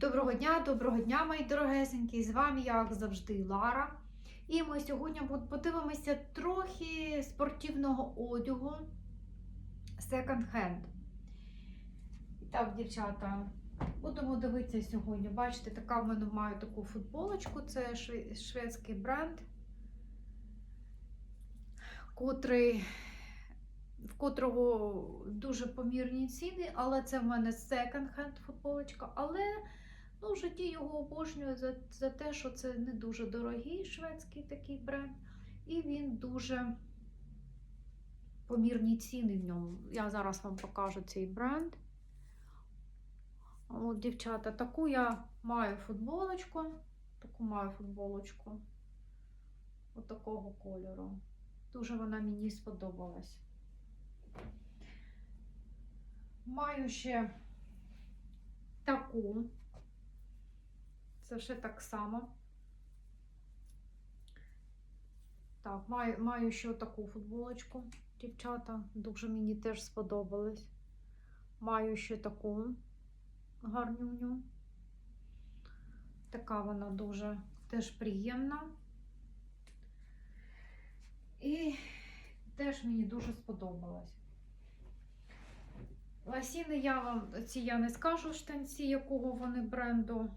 Доброго дня, доброго дня, мої дорогесенькі! З вами, як завжди, Лара. І ми сьогодні подивимося трохи спортивного одягу Second Hand. Так, дівчата, будемо дивитися сьогодні. Бачите, така в мене маю таку футболочку, це шведський бренд, котрий, в котрого дуже помірні ціни, але це в мене second-hand футболочка. Але ну, в житті його обожнюю за, за те, що це не дуже дорогий шведський такий бренд, і він дуже помірні ціни в ньому. Я зараз вам покажу цей бренд. От, дівчата, таку я маю футболочку. Таку маю футболочку. От такого кольору. Дуже вона мені сподобалась. Маю ще таку. Це ще так само. Так, маю, маю ще таку футболочку, дівчата. Дуже мені теж сподобалось. Маю ще таку гарнюню. Така вона дуже теж приємна. І теж мені дуже сподобалась. Ласіни я вам ці я не скажу штанці, якого вони бренду.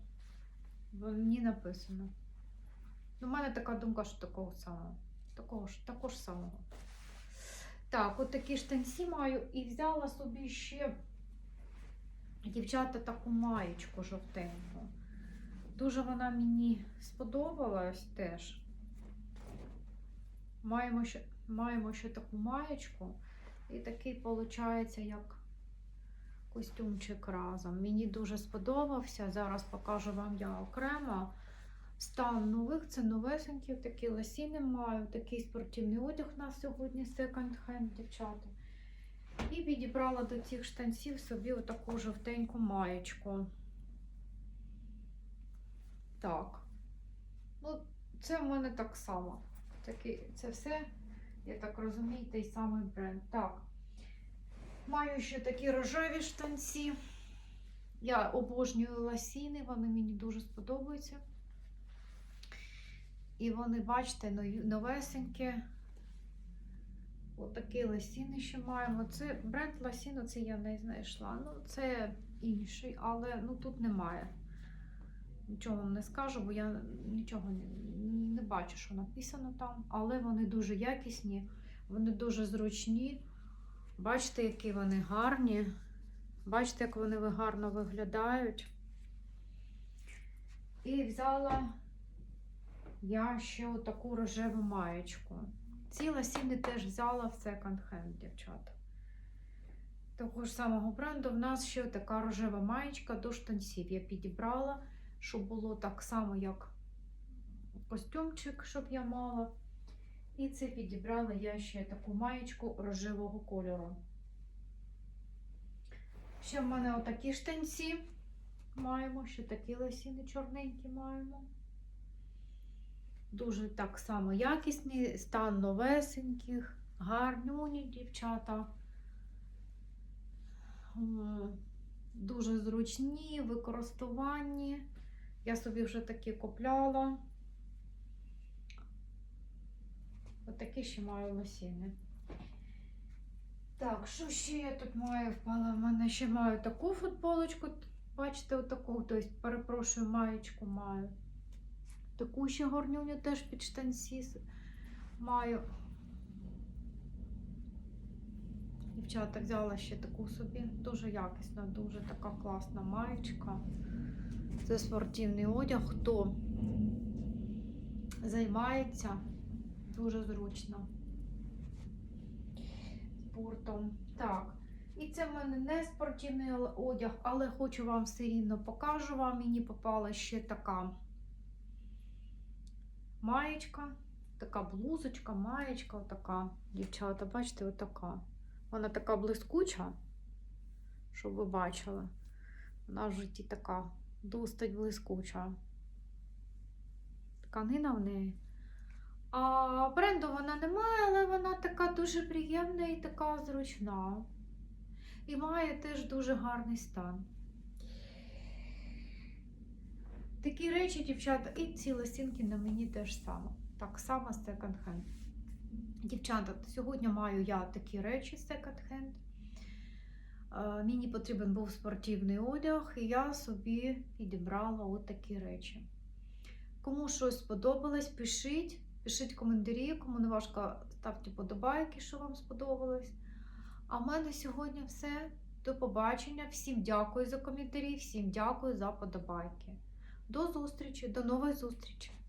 Бо мені написано. У мене така думка, що такого самого. Такого ж, такого ж самого. Так, от такі штанці маю і взяла собі ще дівчата таку маєчку жовтеньку. Дуже вона мені сподобалась теж. Маємо ще, маємо ще таку маєчку. І такий, виходить, як костюмчик разом. Мені дуже сподобався. Зараз покажу вам я окремо. Стан нових, це новесенькі, такі лосіни маю, такий спортивний одяг у нас сьогодні секонд-хенд, дівчата. І підібрала до цих штанців собі отаку жовтеньку маєчку. Так. Ну, це в мене так само. Такі, це все, я так розумію, той самий бренд. Так. Маю ще такі рожеві штанці. Я обожнюю ласіни, вони мені дуже сподобаються. І вони, бачите, новесенькі. Отакі ласіни ще маємо. Це бренд ласіну, це я не знайшла. Ну, це інший, але ну, тут немає. Нічого вам не скажу, бо я нічого не, не бачу, що написано там. Але вони дуже якісні, вони дуже зручні. Бачите, які вони гарні. Бачите, як вони гарно виглядають. І взяла я ще таку рожеву маєчку. Ці ласіни теж взяла в секонд-хенд, дівчата. Того ж самого бренду в нас ще така рожева маєчка до штанців. Я підібрала, щоб було так само, як костюмчик, щоб я мала. І це підібрала я ще таку маєчку рожевого кольору. Ще в мене отакі штанці маємо, ще такі лосіни чорненькі маємо. Дуже так само якісні, стан новесеньких, гарнюні дівчата. Дуже зручні, в використуванні. Я собі вже такі купляла. Отакі ще маю лосіни. Так, що ще я тут маю? Впала в мене ще маю таку футболочку. Бачите, отаку, тобто, перепрошую, маєчку маю. Таку ще горнюню теж під штанці маю. Дівчата взяла ще таку собі. Дуже якісна, дуже така класна маєчка. Це спортивний одяг. Хто займається, дуже зручно. Спортом. Так. І це в мене не спортивний одяг, але хочу вам все рівно покажу вам. Мені попала ще така маєчка, така блузочка, маєчка, отака. Дівчата, бачите, отака. Вона така блискуча, щоб ви бачили. Вона в житті така досить блискуча. Тканина в неї. А бренду вона немає, але вона така дуже приємна і така зручна. І має теж дуже гарний стан. Такі речі, дівчата, і ці лосінки на мені теж саме. Так само секонд-хенд. Дівчата, сьогодні маю я такі речі секонд-хенд. Мені потрібен був спортивний одяг, і я собі підібрала от такі речі. Кому щось сподобалось, пишіть, пишіть коментарі, кому не важко, ставте подобайки, що вам сподобалось. А в мене сьогодні все. До побачення. Всім дякую за коментарі, всім дякую за подобайки. До зустрічі, до нової зустрічі!